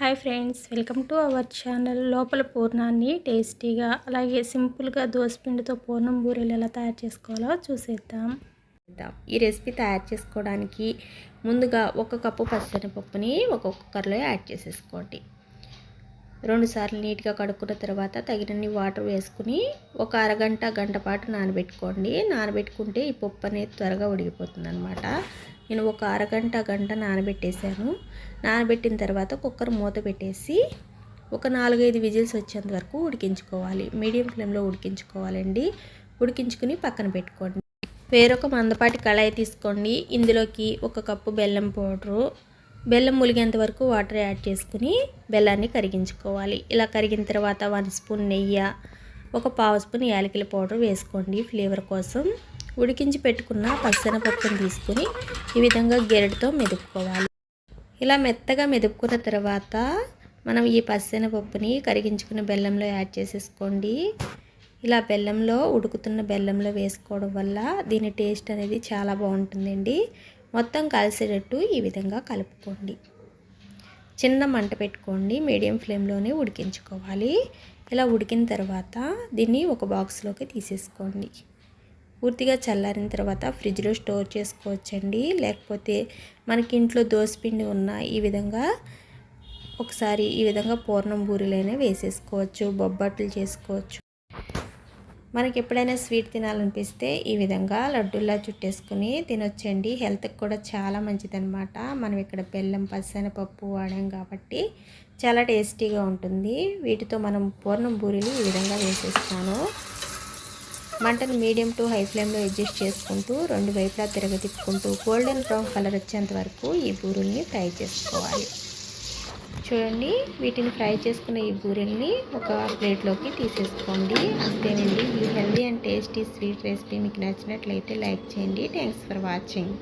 Hi friends welcome to our channel లోపల పూర్ణాన్ని టేస్టీగా అలాగే సింపుల్గా దోసపిండితో పూర్ణం బూరెలు ఎలా తయారు చేసుకోవాలో చూసేద్దాం. ఈ రెసిపీ తయారు చేసుకోవడానికి ముందుగా ఒక కప్పు పచ్చనిపప్పుని ఒక కుక్కర్లో యాడ్ చేసేసుకోండి. రెండు సార్లు నీట్గా కడుక్కున్న తర్వాత తగినన్ని వాటర్ వేసుకుని ఒక అరగంట గంట పాటు నానబెట్టుకోండి. నానబెట్టుకుంటే ఈ పప్పు అనేది త్వరగా ఉడికిపోతుంది అనమాట నేను ఒక అరగంట గంట నానబెట్టేశాను. నానబెట్టిన తర్వాత కుక్కర్ మూత పెట్టేసి ఒక నాలుగైదు విజిల్స్ వచ్చేంత వరకు ఉడికించుకోవాలి. మీడియం ఫ్లేమ్లో ఉడికించుకోవాలండి. ఉడికించుకుని పక్కన పెట్టుకోండి. వేరొక మందపాటి కళాయి తీసుకోండి. ఇందులోకి ఒక కప్పు బెల్లం పౌడరు బెల్లం ములిగేంత వరకు వాటర్ యాడ్ చేసుకుని బెల్లాన్ని కరిగించుకోవాలి. ఇలా కరిగిన తర్వాత వన్ స్పూన్ నెయ్యి ఒక పావు స్పూన్ యాలకిల పౌడర్ వేసుకోండి. ఫ్లేవర్ కోసం ఉడికించి పెట్టుకున్న పచ్చనపప్పును తీసుకుని ఈ విధంగా గెరటితో మెదుపుకోవాలి. ఇలా మెత్తగా మెదుపుకున్న తర్వాత మనం ఈ పచ్చనపప్పుని కరిగించుకున్న బెల్లంలో యాడ్ చేసేసుకోండి. ఇలా బెల్లంలో ఉడుకుతున్న బెల్లంలో వేసుకోవడం వల్ల దీని టేస్ట్ అనేది చాలా బాగుంటుందండి. మొత్తం కలిసేటట్టు ఈ విధంగా కలుపుకోండి. చిన్న మంట పెట్టుకోండి. మీడియం ఫ్లేమ్లోనే ఉడికించుకోవాలి. ఇలా ఉడికిన తర్వాత దీన్ని ఒక బాక్స్లోకి తీసేసుకోండి. పూర్తిగా చల్లారిన తర్వాత ఫ్రిడ్జ్లో స్టోర్ చేసుకోవచ్చండి. లేకపోతే మనకి ఇంట్లో దోసపిండి ఉన్న ఈ విధంగా ఒకసారి ఈ విధంగా పూర్ణం బూరెలైనా వేసేసుకోవచ్చు. బొబ్బట్లు చేసుకోవచ్చు. మనకి ఎప్పుడైనా స్వీట్ తినాలనిపిస్తే ఈ విధంగా లడ్డూల్లా చుట్టేసుకుని తినొచ్చండి. హెల్త్కి కూడా చాలా మంచిదనమాట మనం ఇక్కడ బెల్లం పసనపప్పు వాడాం కాబట్టి చాలా టేస్టీగా ఉంటుంది. వీటితో మనం పూర్ణం బూరెలు ఈ విధంగా వేసేస్తాను. మంటను మీడియం టు హై ఫ్లేమ్లో అడ్జస్ట్ చేసుకుంటూ రెండు వైపులా తిరగతిప్పుకుంటూ గోల్డెన్ బ్రౌన్ కలర్ వచ్చేంత వరకు ఈ బూరెల్ని ఫ్రై చేసుకోవాలి. చూడండి వీటిని ఫ్రై చేసుకున్న ఈ బూరెల్ని ఒక ప్లేట్లోకి తీసేసుకోండి. అంతేనండి ఈ healthy and tasty sweet recipe మీకు నచ్చినట్లయితే లైక్ చేయండి. Thanks for watching.